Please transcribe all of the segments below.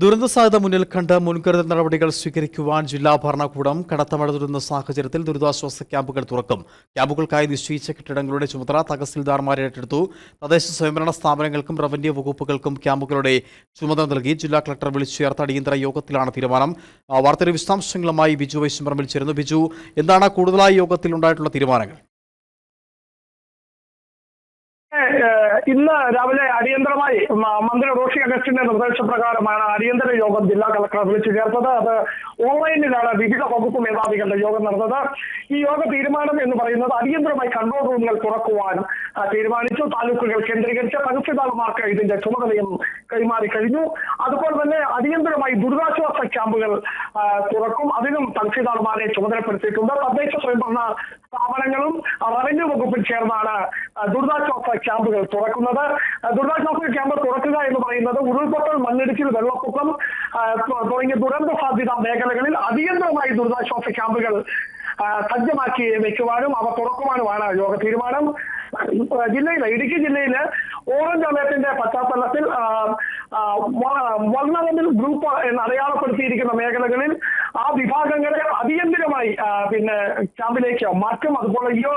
ദുരന്ത സാധ്യത മുന്നിൽ കണ്ട് മുൻകരുതൽ നടപടികൾ സ്വീകരിക്കുവാൻ ജില്ലാ ഭരണകൂടം കനത്ത മഴ തുടരുന്ന സാഹചര്യത്തിൽ ദുരിതാശ്വാസ ക്യാമ്പുകൾ തുറക്കും. ക്യാമ്പുകൾക്കായി നിശ്ചയിച്ച കെട്ടിടങ്ങളുടെ ചുമതല തഹസിൽദാർമാരെ ഏറ്റെടുത്തു. തദ്ദേശ സ്വയംഭരണ സ്ഥാപനങ്ങൾക്കും റവന്യൂ വകുപ്പുകൾക്കും ക്യാമ്പുകളുടെ ചുമതല നൽകി ജില്ലാ കളക്ടർ വിളിച്ചു ചേർത്ത അടിയന്തര യോഗത്തിലാണ് തീരുമാനം. വാർത്തയുടെ വിശദാംശങ്ങളുമായി ബിജു വൈശ്വറമ്പിൽ ചേരുന്നു. ബിജു എന്താണ് കൂടുതലായി യോഗത്തിൽ ഉണ്ടായിട്ടുള്ള തീരുമാനങ്ങൾ? ഇന്ന് രാവിലെ അടിയന്തരമായി മന്ത്രി റോഷി അഗസ്റ്റിന്റെ നിർദ്ദേശപ്രകാരമാണ് അടിയന്തര യോഗം ജില്ലാ കളക്ടർ വിളിച്ചു ചേർത്തത്. അത് ഓൺലൈനിലാണ് വിവിധ വകുപ്പ് മേധാവികളുടെ യോഗം നടന്നത്. ഈ യോഗ തീരുമാനം എന്ന് പറയുന്നത് അടിയന്തരമായി കൺട്രോൾ റൂമുകൾ തുറക്കുവാൻ തീരുമാനിച്ചു. താലൂക്കുകൾ കേന്ദ്രീകരിച്ച് തഹസിൽദാർമാർക്ക് ഇതിന്റെ ചുമതലയും കൈമാറി കഴിഞ്ഞു. അതുപോലെ തന്നെ അടിയന്തരമായി ദുരിതാശ്വാസ ക്യാമ്പുകൾ തുറക്കും. അതിനും തഹസിൽദാർമാരെ ചുമതലപ്പെടുത്തിയിട്ടുണ്ട്. തദ്ദേശ സ്വയംഭരണ സ്ഥാപനങ്ങളും റവന്യൂ വകുപ്പിൽ ചേർന്നാണ് ദുരിതാശ്വാസ ക്യാമ്പുകൾ തുറക്കുന്നത്. ദുരിതാശ്വാസ ക്യാമ്പ് തുറക്കുക എന്ന് പറയുന്നത് ഉരുൾപൊട്ടൽ മണ്ണിടിച്ചിൽ വെള്ളപ്പൊക്കം തുടങ്ങിയ ദുരന്ത സാധ്യത മേഖലകളിൽ അടിയന്തരമായി ദുരിതാശ്വാസ ക്യാമ്പുകൾ സജ്ജമാക്കി വെക്കുവാനും അവ തുറക്കുവാനുമാണ് യോഗ തീരുമാനം. ജില്ലയിൽ ഇടുക്കി ജില്ലയിൽ ഓറഞ്ച് അലേർട്ടിന്റെ പശ്ചാത്തലത്തിൽ വൾണറബിൾ ഗ്രൂപ്പ് എന്ന് അടയാളപ്പെടുത്തിയിരിക്കുന്ന മേഖലകളിൽ ആ വിഭാഗങ്ങളെ അടിയന്തിരമായി പിന്നെ ക്യാമ്പിലേക്ക് മാറ്റും. അതുപോലെ ജിയോ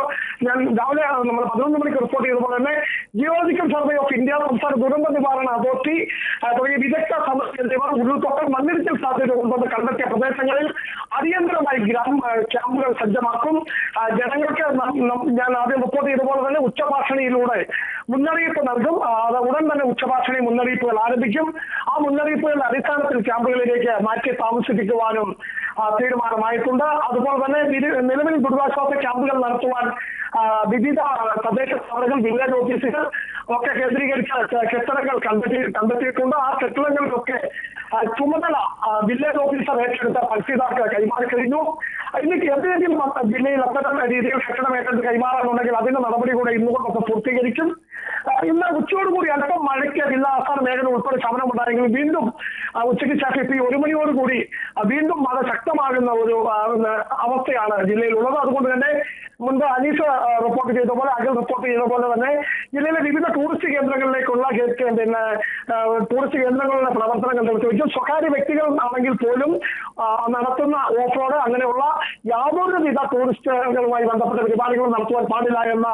ഞാൻ രാവിലെ നമ്മൾ പതിനൊന്ന് മണിക്ക് റിപ്പോർട്ട് ചെയ്തതുപോലെ തന്നെ ജിയോളജിക്കൽ സർവേ ഓഫ് ഇന്ത്യ സംസ്ഥാന ദുരന്ത നിവാരണ അതോറിറ്റി തുടങ്ങിയ വിദഗ്ധ സമിതി എന്നിവർ ഉരുൾപൊട്ടൽ മണ്ണിടിച്ചിൽ സാധ്യത ഉണ്ടെന്ന് കണ്ടെത്തിയ പ്രദേശങ്ങളിൽ അടിയന്തരമായി ഗ്രാമ ക്യാമ്പുകൾ സജ്ജമാക്കും. ജനങ്ങൾക്ക് ഞാൻ ആദ്യം റിപ്പോർട്ട് ചെയ്തതുപോലെ തന്നെ ഉച്ചഭാഷണിയിലൂടെ നൽകും ഉടൻ തന്നെ ഉച്ചഭാഷണി മുന്നറിയിപ്പുകൾ ആരംഭിക്കും. ആ മുന്നറിയിപ്പുകളുടെ അടിസ്ഥാനത്തിൽ ക്യാമ്പുകളിലേക്ക് മാറ്റി താമസിപ്പിക്കുവാനും തീരുമാനമായിട്ടുണ്ട്. അതുപോലെ തന്നെ നില- നിലവിൽ ദുരിതാശ്വാസ ക്യാമ്പുകൾ നടത്തുവാൻ വിവിധ തദ്ദേശ സ്ഥാപനങ്ങൾ വില്ലേജ് ഓഫീസുകൾ ഒക്കെ കേന്ദ്രീകരിച്ച കെട്ടിടങ്ങൾ കണ്ടെത്തി കണ്ടെത്തിയിട്ടുണ്ട്. ആ കെട്ടിടങ്ങൾക്കൊക്കെ ചുമതല വില്ലേജ് ഓഫീസർ ഏറ്റെടുത്ത തഹസീൽദാർക്ക് കൈമാറി കഴിഞ്ഞു. ഇനി എന്തെങ്കിലും ജില്ലയിൽ അത്തരം രീതിയിൽ കെട്ടിടം ഏറ്റെടുത്ത് കൈമാറാനുണ്ടെങ്കിൽ അതിന്റെ നടപടി കൂടെ ഇന്നുകൊണ്ടൊക്കെ പൂർത്തീകരിക്കും. ഇന്ന് ഉച്ചയോടുകൂടി അല്പം മഴയ്ക്ക് മേഖല ഉൾപ്പെടെ ശമനമുണ്ടായെങ്കിലും വീണ്ടും ആ, ഉച്ചയ്ക്ക് ശേഷം ഇപ്പൊ ഈ ഒരു മണിയോടുകൂടി കൂടി വീണ്ടും മഴ ശക്തമാകുന്ന ഒരു അവസ്ഥയാണ് ജില്ലയിൽ ഉള്ളത് അതുകൊണ്ട് തന്നെ മുൻപ് അനീസ് റിപ്പോർട്ട് ചെയ്ത പോലെ അഖിൽ റിപ്പോർട്ട് ചെയ്ത പോലെ തന്നെ ജില്ലയിലെ വിവിധ ടൂറിസ്റ്റ് കേന്ദ്രങ്ങളിലേക്കുള്ള പിന്നെ ടൂറിസ്റ്റ് കേന്ദ്രങ്ങളുടെ പ്രവർത്തനങ്ങൾ നിർത്തിവെച്ചു സ്വകാര്യ വ്യക്തികൾ ആണെങ്കിൽ പോലും നടത്തുന്ന ഓഫ് റോഡ് അങ്ങനെയുള്ള യാതൊരുവിധ ടൂറിസ്റ്റുകളുമായി ബന്ധപ്പെട്ട പരിപാടികളും നടത്തുവാൻ പാടില്ല എന്ന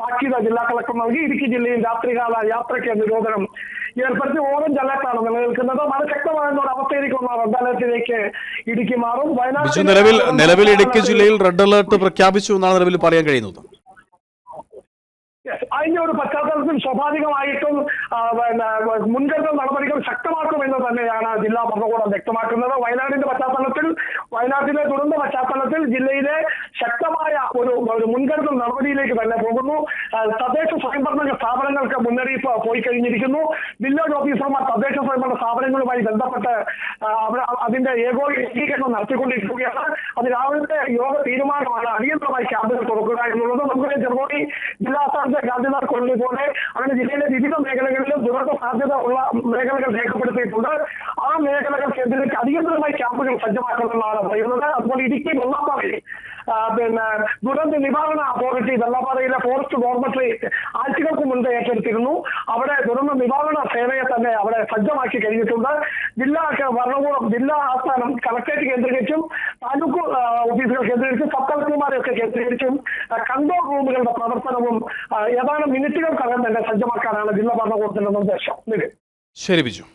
താക്കീത് ജില്ലാ കളക്ടർ നൽകി. ഇടുക്കി ജില്ലയിൽ രാത്രികാല യാത്രയ്ക്ക് നിരോധനം ഏർപ്പെടുത്തി ഓറഞ്ച് അലർട്ടാണ് നിലനിൽക്കുന്നത്. മഴ ശക്തമാകുന്ന ഒരു അവസ്ഥയിലേക്ക് വന്ന റെഡ് അലർട്ടിലേക്ക് ഇടുക്കി മാറും. വയനാട് നിലവിൽ നിലവിൽ ഇടുക്കി ജില്ലയിൽ റെഡ് അലർട്ട് പ്രഖ്യാപിച്ചു എന്നാണ് നിലവിൽ പറയാൻ കഴിയുന്നത്. അതിന്റെ ഒരു പശ്ചാത്തലത്തിൽ സ്വാഭാവികമായിട്ടും പിന്നെ മുൻകരുതൽ നടപടികൾ ശക്തമാക്കും എന്ന് തന്നെയാണ് ജില്ലാ ഭരണകൂടം വ്യക്തമാക്കുന്നത്. വയനാടിന്റെ പശ്ചാത്തലത്തിൽ വയനാട്ടിലെ ദുരന്ത പശ്ചാത്തലത്തിൽ ജില്ലയിലെ ശക്തമായ ഒരു ഒരു മുൻകരുതൽ നടപടിയിലേക്ക് തന്നെ പോകുന്നു. തദ്ദേശ സ്വയംഭരണ സ്ഥാപനങ്ങൾക്ക് മുന്നറിയിപ്പ് പോയി കഴിഞ്ഞിരിക്കുന്നു. വില്ലേജ് ഓഫീസർമാർ തദ്ദേശ സ്വയംഭരണ സ്ഥാപനങ്ങളുമായി ബന്ധപ്പെട്ട് അതിന്റെ ഏകോ ഏകീകരണം നടത്തിക്കൊണ്ടിരിക്കുകയാണ്. അത് രാവിലത്തെ യോഗ തീരുമാനമാണ് അടിയന്തരമായി ക്യാമ്പുകൾ തുറക്കുക എന്നുള്ളത്. നമുക്ക് ചെറുകോടി ജില്ലാ സ്ഥാനത്തെ ഗാന്ധിനാഥ് കൊള്ളി പോലെ അങ്ങനെ ജില്ലയിലെ വിവിധ മേഖലകളിലും ദുരന്ത സാധ്യത ഉള്ള മേഖലകൾ രേഖപ്പെടുത്തിയിട്ടുണ്ട്. ആ അടിയന്തരമായി ക്യാമ്പുകൾ സജ്ജമാക്കണമെന്നാണ് പറയുന്നത്. അതുപോലെ ഇടുക്കി വെള്ളാപ്പാറയിൽ പിന്നെ ദുരന്ത നിവാരണ അതോറിറ്റി വെള്ളാപ്പാറയിലെ ഫോറസ്റ്റ് ഡോർമറ്ററി ആഴ്ചകൾക്ക് മുൻപ് ഏറ്റെടുത്തിരുന്നു. അവിടെ ദുരന്ത നിവാരണ സേനയെ തന്നെ അവിടെ സജ്ജമാക്കി കഴിഞ്ഞിട്ടുണ്ട്. ജില്ലാ ഭരണകൂടം ജില്ലാ ആസ്ഥാനം കളക്ടറേറ്റ് കേന്ദ്രീകരിച്ചും താലൂക്ക് ഓഫീസുകൾ കേന്ദ്രീകരിച്ചും സബ് കളക്ടർമാരെയൊക്കെ കേന്ദ്രീകരിച്ചും കൺട്രോൾ റൂമുകളുടെ പ്രവർത്തനവും ഏതാനും മിനിറ്റുകൾക്കകം തന്നെ സജ്ജമാക്കാനാണ് ജില്ലാ ഭരണകൂടത്തിന്റെ നിർദ്ദേശം. ശരി ബിജു.